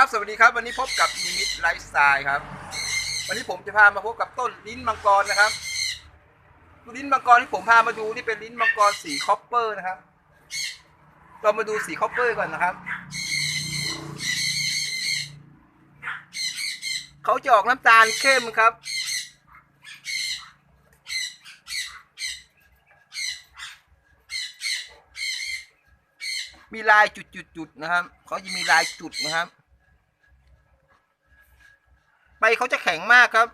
ครับสวัสดีครับวันนี้พบกับนิมิตไลฟ์สไตล์ครับ วันนี้ผมจะพามาพบกับต้นลิ้นมังกรนะครับตัวลิ้นมังกรที่ผมพามาดูนี่เป็นลิ้นมังกรสีคอปเปอร์นะครับ เรามาดูสีคอปเปอร์ก่อนนะครับเขาจะออกน้ำตาลเข้มครับมีลายจุดๆๆนะครับ เขาจะมีลายจุดนะครับ ใบเขาจะแข็งมากครับ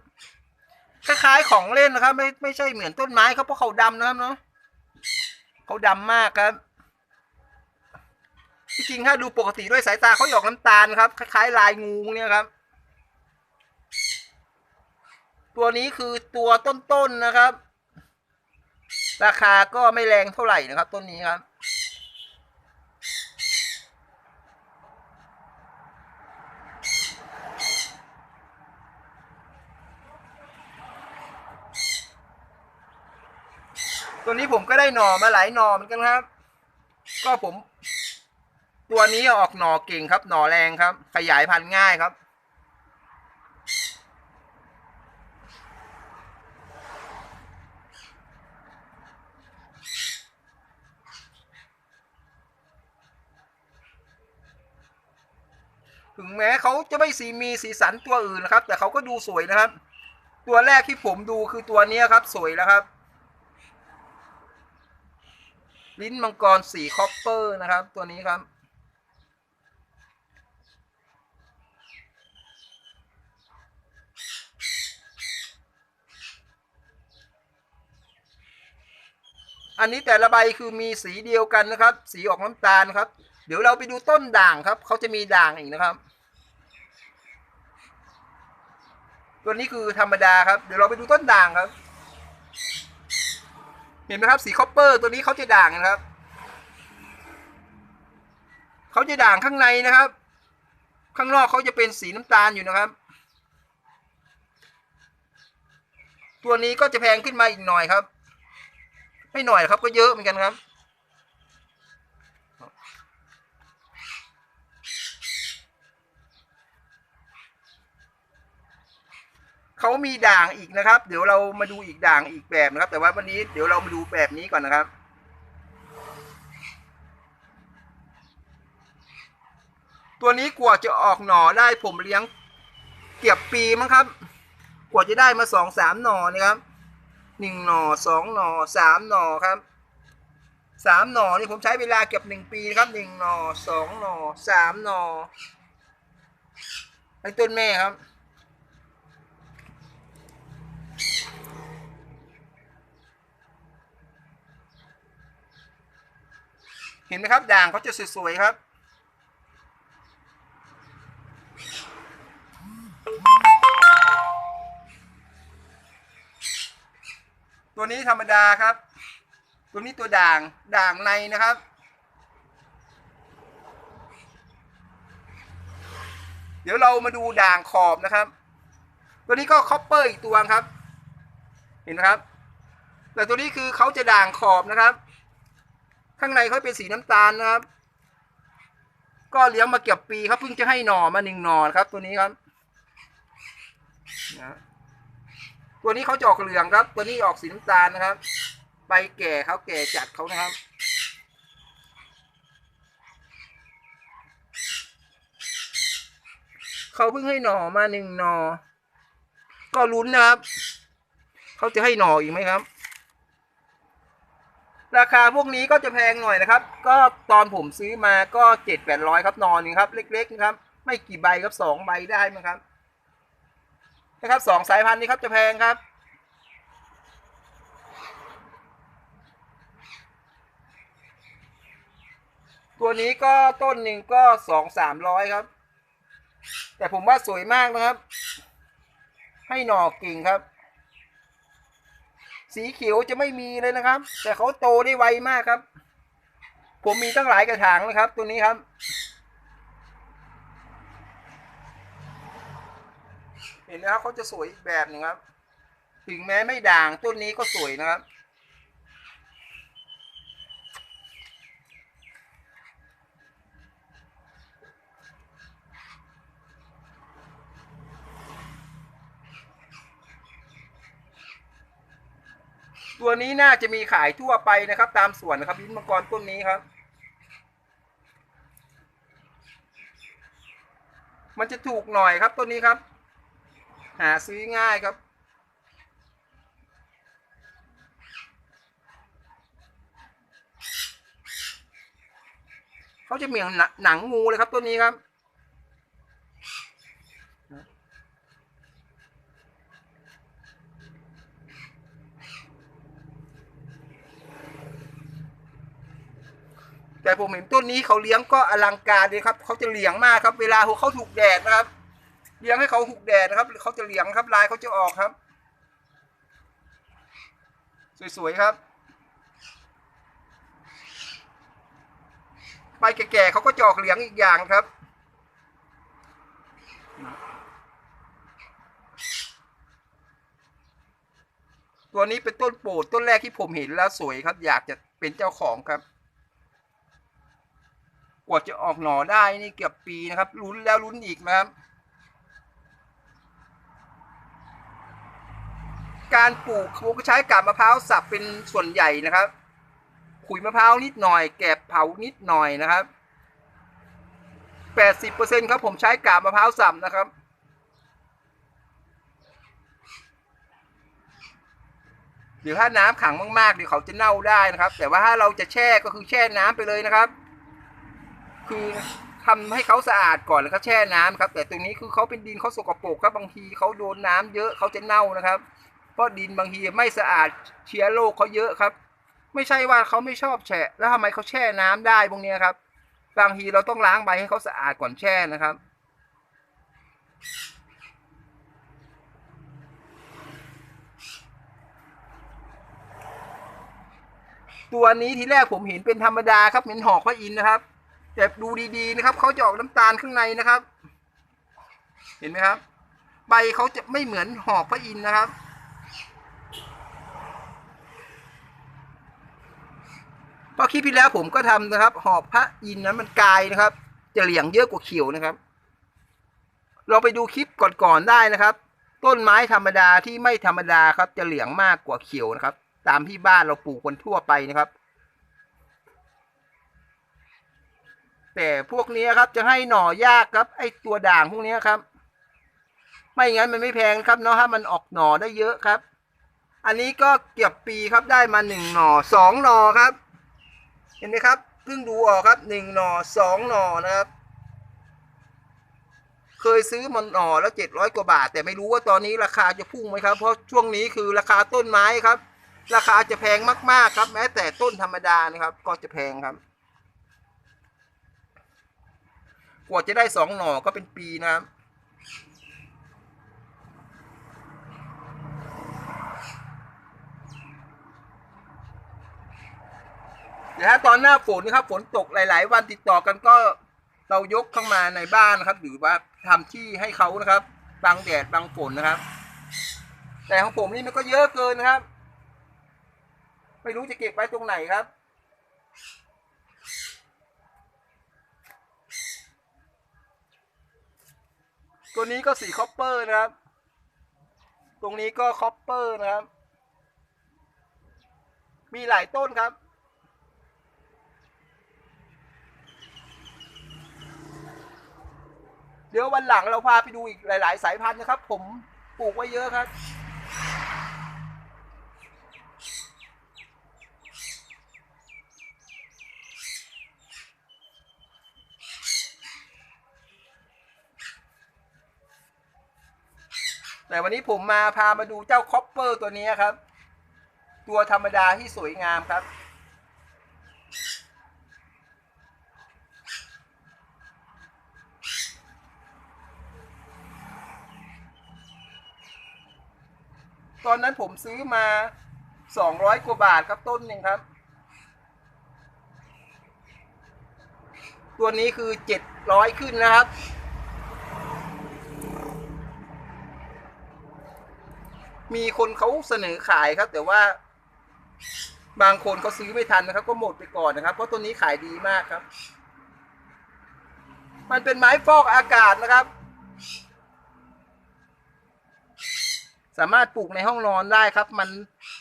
คล้ายๆของเล่นนะครับ ไม่ไม่ใช่เหมือนต้นไม้ครับเพราะเขาดำนะครับเนาะเขาดำมากครับที่จริงถ้าดูปกติด้วยสายตาเขาหยอกน้ำตาลครับ คล้ายๆ ลายงูเนี่ยครับ ตัวนี้คือตัวต้นๆนะครับ ราคาก็ไม่แรงเท่าไหร่นะครับ ต้นนี้ครับ ตัวนี้ผมก็ได้หน่อมาหลายหน่อเหมือนกันครับ ก็ผม ตัวนี้ออกหน่อเก่งครับ หน่อแรงครับ ขยายพันธุ์ง่ายครับ ถึงแม้เขาจะไม่สีมีสีสันตัวอื่นนะครับ แต่เขาก็ดูสวยนะครับ ตัวแรกที่ผมดูคือตัวนี้ครับ สวยแล้วครับ ลิ้นมังกรสีคอปเปอร์นะครับ ตัวนี้ครับ อันนี้แต่ละใบคือมีสีเดียวกันนะครับ สีออกน้ำตาลครับ เดี๋ยวเราไปดูต้นด่างครับ เขาจะมีด่างอีกนะครับ ตัวนี้คือธรรมดาครับ เดี๋ยวเราไปดูต้นด่างครับ เห็นไหมครับสีคอปเปอร์ตัวนี้เขาจะด่างนะครับเขาจะด่างข้างในนะครับ ข้างนอกเขาจะเป็นสีน้ำตาลอยู่นะครับ ตัวนี้ก็จะแพงขึ้นมาอีกหน่อยครับ ไม่หน่อยครับก็เยอะเหมือนกันครับ เขามีด่างอีกนะครับ เดี๋ยวเรามาดูอีกด่างอีกแบบนะครับ แต่ว่าวันนี้เดี๋ยวเรามาดูแบบนี้ก่อนนะครับ ตัวนี้กว่าจะออกหน่อได้ผมเลี้ยงเก็บปีมั้งครับ กว่าจะได้มาสองสามหน่อนะครับหนึ่งหน่อสองหน่อสามหน่อครับสามหน่อนี่ผมใช้เวลาเก็บหนึ่งปีนะครับหนึ่งหน่อสองหน่อสามหน่อไอ้ต้นแม่ครับ ห็นไหมครับ ด่างเขาจะสวยๆครับ ตัวนี้ธรรมดาครับ ตัวนี้ตัวด่างด่างในนะครับเดี๋ยวเรามาดูด่างขอบนะครับ ตัวนี้ก็คอปเปอร์อีกตัวครับ เห็นไหมครับ แต่ตัวนี้คือเขาจะด่างขอบนะครับ ข้างในเขาเป็นสีน้ำตาลนะครับ ก็เลี้ยงมาเก็บปีครับเพิ่งจะให้หน่อมาหนึ่งหน่อครับ ตัวนี้ครับนะตัวนี้เขาจะออกเหลืองครับ ตัวนี้ออกสีน้ำตาลนะครับใบแก่เขาแก่จัดเขานะครับเขาเพิ่งให้หน่อมาหนึ่งหน่อ ก็ลุ้นนะครับ เขาจะให้หน่ออีกไหมครับ ราคาพวกนี้ก็จะแพงหน่อยนะครับ ก็ตอนผมซื้อมาก็เจ็ดแปดร้อยครับนอนนึงครับ เล็กๆนะครับไม่กี่ใบครับสองใบได้มั้งครับนะครับสองสายพันธุ์นี้ครับจะแพงครับ ตัวนี้ก็ต้นหนึ่งก็สองสามร้อยครับ แต่ผมว่าสวยมากนะครับ ให้หน่อกิ่งครับ สีเขียวจะไม่มีเลยนะครับ แต่เขาโตได้ไวมากครับ ผมมีตั้งหลายกระถางนะครับ ตัวนี้ครับเห็นนะครับเขาจะสวยอีกแบบหนึ่งครับ ถึงแม้ไม่ด่างต้นนี้ก็สวยนะครับ ตัวนี้น่าจะมีขายทั่วไปนะครับ ตามสวนนะครับลิ้นมังกรต้นนี้ครับ มันจะถูกหน่อยครับต้นนี้ครับ หาซื้อง่ายครับเขาจะเหมือนหนัหนังงูเลยครับต้นนี้ครับ แต่ผมเห็นต้นนี้เขาเลี้ยงก็อลังการเลยครับเขาจะเหลียงมากครับ เวลาเขาถูกแดดนะครับเลี้ยงให้เขาถูกแดดนะครับเขาจะเหลียงครับลายเขาจะออกครับ สวยๆครับใบแก่ๆเขาก็จะออกเหลียงอีกอย่างครับตัวนี้เป็นต้นโปรดต้นแรกที่ผมเห็นแล้วสวยครับ อยากจะเป็นเจ้าของครับ กว่าจะออกหน่อได้นี่เกือบปีนะครับลุ้นแล้วลุ้นอีกนะครับ การปลูกผมก็ใช้กาบมะพร้าวสับเป็นส่วนใหญ่นะครับ ขุยมะพร้าวนิดหน่อย แกบเผานิดหน่อยนะครับแปดสิบเปอร์เซ็นครับผมใช้กาบมะพร้าวสับนะครับ เดี๋ยวถ้าน้ำขังมากๆเดี๋ยวเขาจะเน่าได้นะครับ แต่ว่าถ้าเราจะแช่ก็คือแช่น้ำไปเลยนะครับ คือทำให้เขาสะอาดก่อนแล้วก็แช่น้ำครับ แต่ตรงนี้คือเขาเป็นดินเขาสกปรกครับบางทีเขาโดนน้ำเยอะเขาจะเน่านะครับ เพราะดินบางทีไม่สะอาดเชื้อโรคเขาเยอะครับ ไม่ใช่ว่าเขาไม่ชอบแฉะ แล้วทำไมเขาแช่น้ำได้พวกนี้ครับ บางทีเราต้องล้างใบให้เขาสะอาดก่อนแช่นะครับตัวนี้ทีแรกผมเห็นเป็นธรรมดาครับเหมือนหอกพระอินทร์นะครับ แต่ดูดีๆนะครับเขาจะออกน้ำตาลข้างในนะครับ เห็นไหมครับ ใบเขาจะไม่เหมือนหอกพระอินทร์นะครับเพราะคลิปที่แล้วผมก็ทำนะครับ หอกพระอินทร์นั้นมันกลายนะครับ จะเหลี่ยงเยอะกว่าเขียวนะครับ เราไปดูคลิปก่อนๆได้นะครับ ต้นไม้ธรรมดาที่ไม่ธรรมดาครับ จะเหลี่ยงมากกว่าเขียวนะครับ ตามที่บ้านเราปลูกคนทั่วไปนะครับ แต่พวกนี้ครับจะให้หน่อยากครับ ไอตัวด่างพวกนี้ครับ ไม่งั้นมันไม่แพงครับเนาะถ้ามันออกหน่อได้เยอะครับ อันนี้ก็เกือบปีครับได้มาหนึ่งหน่อสองหน่อครับ เห็นไหมครับเพิ่งดูออกครับหนึ่งหน่อสองหน่อนะครับ เคยซื้อมันหน่อแล้วเจ็ดร้อยกว่าบาท แต่ไม่รู้ว่าตอนนี้ราคาจะพุ่งไหมครับ เพราะช่วงนี้คือราคาต้นไม้ครับ ราคาจะแพงมากๆครับ แม้แต่ต้นธรรมดานะครับ ก็จะแพงครับ กว่าจะได้สองหน่อก็เป็นปีนะครับเดี๋ยวถ้ตอนหน้าฝนนะครับฝนตกหลาย ๆ วันติดต่อกันก็เรายกเข้ามาในบ้านนะครับ หรือว่าทำที่ให้เขานะครับบังแดดบังฝนนะครับ แต่ของผมนี่มันก็เยอะเกินนะครับ ไม่รู้จะเก็บไว้ตรงไหนครับ ตัวนี้ก็สีคอปเปอร์นะครับ ตรงนี้ก็คอปเปอร์นะครับ มีหลายต้นครับ เดี๋ยววันหลังเราพาไปดูอีกหลาย ๆ สายพันธุ์นะครับ ผมปลูกไว้เยอะครับ แต่วันนี้ผมมาพามาดูเจ้าคอปเปอร์ตัวนี้ครับ ตัวธรรมดาที่สวยงามครับ ตอนนั้นผมซื้อมาสองร้อยกว่าบาทครับต้นหนึ่งครับ ตัวนี้คือเจ็ดร้อยขึ้นนะครับ มีคนเขาเสนอขายครับ แต่ว่า บางคนเขาซื้อไม่ทันนะครับ ก็หมดไปก่อนนะครับ เพราะตัวนี้ขายดีมากครับ มันเป็นไม้ฟอกอากาศนะครับ สามารถปลูกในห้องนอนได้ครับ มัน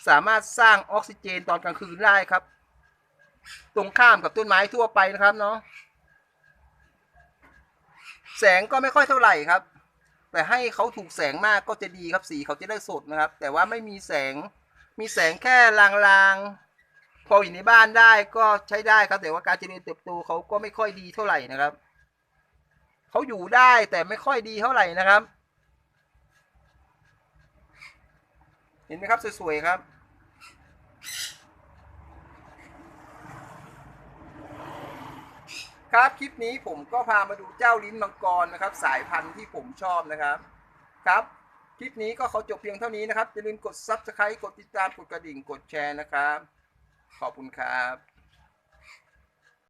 สามารถสร้างออกซิเจนตอนกลางคืนได้ครับ ตรงข้ามกับต้นไม้ทั่วไปนะครับเนาะแสงก็ไม่ค่อยเท่าไหร่ครับ แต่ให้เขาถูกแสงมากก็จะดีครับสีเขาจะได้สดนะครับ แต่ว่าไม่มีแสงมีแสงแค่ลางๆ พออยู่ในบ้านได้ก็ใช้ได้ครับ แต่ว่าการเจริญเติบโตเขาก็ไม่ค่อยดีเท่าไหร่นะครับเขาอยู่ได้แต่ไม่ค่อยดีเท่าไหร่นะครับ เห็นไหมครับสวยๆครับ ครับคลิปนี้ผมก็พามาดูเจ้าลิ้นมังกรนะครับ สายพันธุ์ที่ผมชอบนะครับครับคลิปนี้ก็ขอจบเพียงเท่านี้นะครับอย่าลืมกด Subscribe กดติดตามกดกระดิ่งกดแชร์นะครับ ขอบคุณครับ